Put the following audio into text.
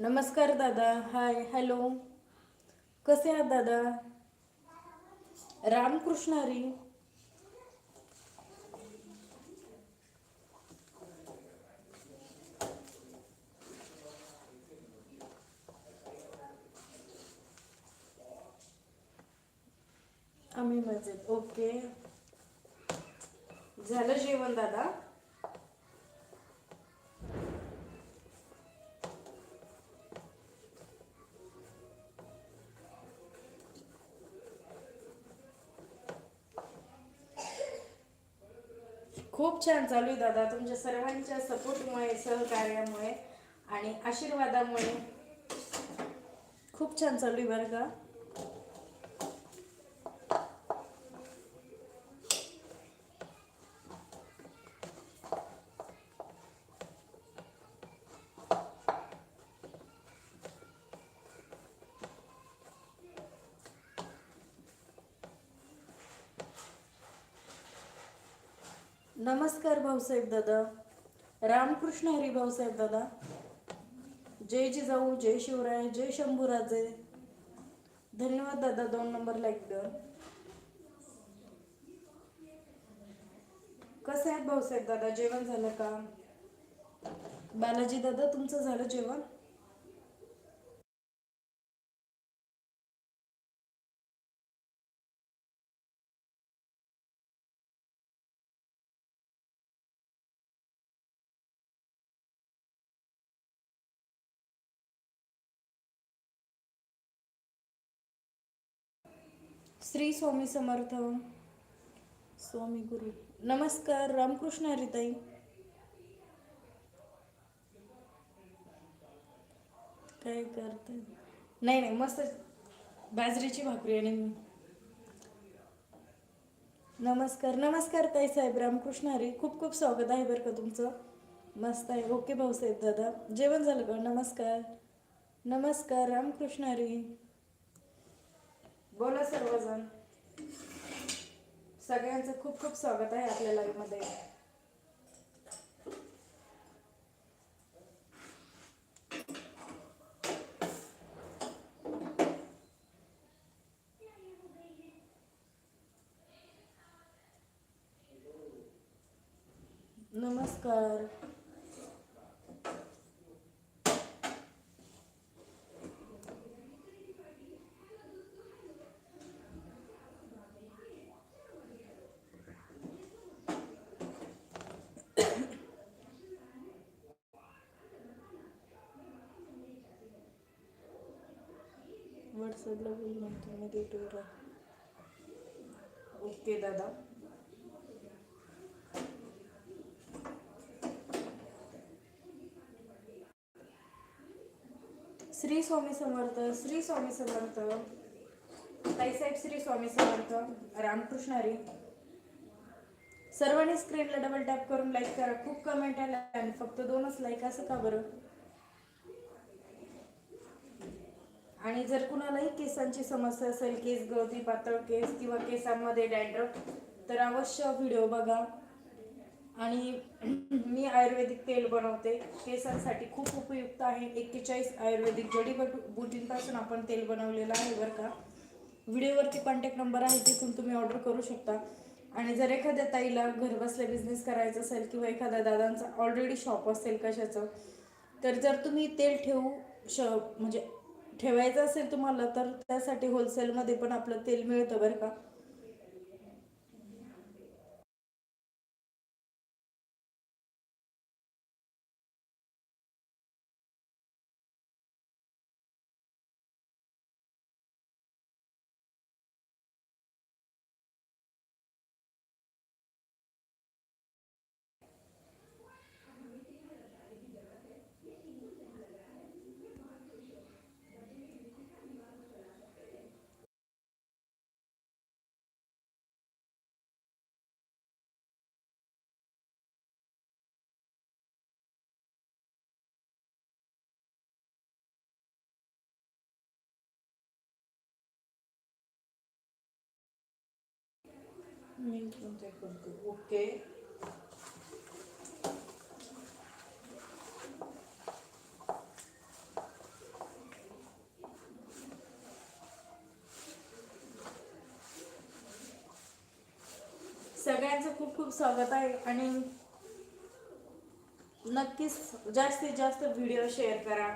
नमस्कार दादा hi hello. कसे आहात दादा? रामकृष्ण हरी. आम्ही मजेत. ओके झालं जेवण दादा? खूप छान चालू आहे दादा. तुमच्या सर्वांच्या सपोर्टमुळे सहकार्यामुळे आणि आशीर्वादामुळे खूप छान चालू आहे बरं का? नमस्कार भाऊसाहेब दादा. रामकृष्ण हरी भाऊसाहेब दादा. जय जिजाऊ जय शिवराय जय शंभूराजे. धन्यवाद दादा दोन नंबर लाईक कर कसे आहेत भाऊसाहेब दादा जेवण झालं का? बालाजी दादा तुमचं झालं जेवण? श्री स्वामी समर्थ. स्वामी गुरु. नमस्कार रामकृष्ण हरिताई. काय करते नाही नाही मस्त. बाजरीची भाकरी आणि नमस्कार नमस्कार ताई साहेब रामकृष्ण हरी. खूप खूप स्वागत आहे बरं का तुमचं. मस्त आहे. ओके भाऊसाहेब दादा. जेवण झालं का? नमस्कार. नमस्कार रामकृष्ण हरी. बोला सर्वजण. सगळ्यांचं खूप खूप स्वागत आहे आपल्या लाईव्हमध्ये. नमस्कार. व्हॉट्सअपला बोल म्हणतो मी देतो ओके दादा. श्री स्वामी समर्थ श्री स्वामी समर्थ. ताईसाहेब श्री स्वामी समर्थ. रामकृष्ण हरी. सर्वांनी स्क्रीनला डबल टॅप करून लाईक करा. खूप कमेंट आल्या. आणि फक्त दोनच लाईक असं का बरं? आणि जर कुणालाही केसांची समस्या असेल केस गळती पातळ केस किंवा केसांमध्ये डॅन्ड्रफ तर अवश्य व्हिडिओ बघा. आणि मी आयुर्वेदिक तेल बनवते. केसांसाठी खूप उपयुक्त आहे. एक्केचाळीस आयुर्वेदिक जडीबट बुटींपासून आपण तेल बनवलेलं आहे बरं का. व्हिडिओवरती कॉन्टॅक्ट नंबर आहे तिथून तुम्ही ऑर्डर करू शकता. आणि जर एखाद्या ताईला घरबसल्या बिझनेस करायचा असेल किंवा एखाद्या दादांचा ऑलरेडी शॉप असेल कशाचं तर जर तुम्ही तेल ठेवू श म्हणजे ठेवायचं असेल तुम्हाला तर त्यासाठी होलसेलमध्ये पण आपलं तेल मिळतं बरं का. मी पण ते करतो ओके सगळ्यांचं खूप खूप स्वागत आहे आणि नक्कीच जास्तीत जास्त व्हिडिओ शेअर करा.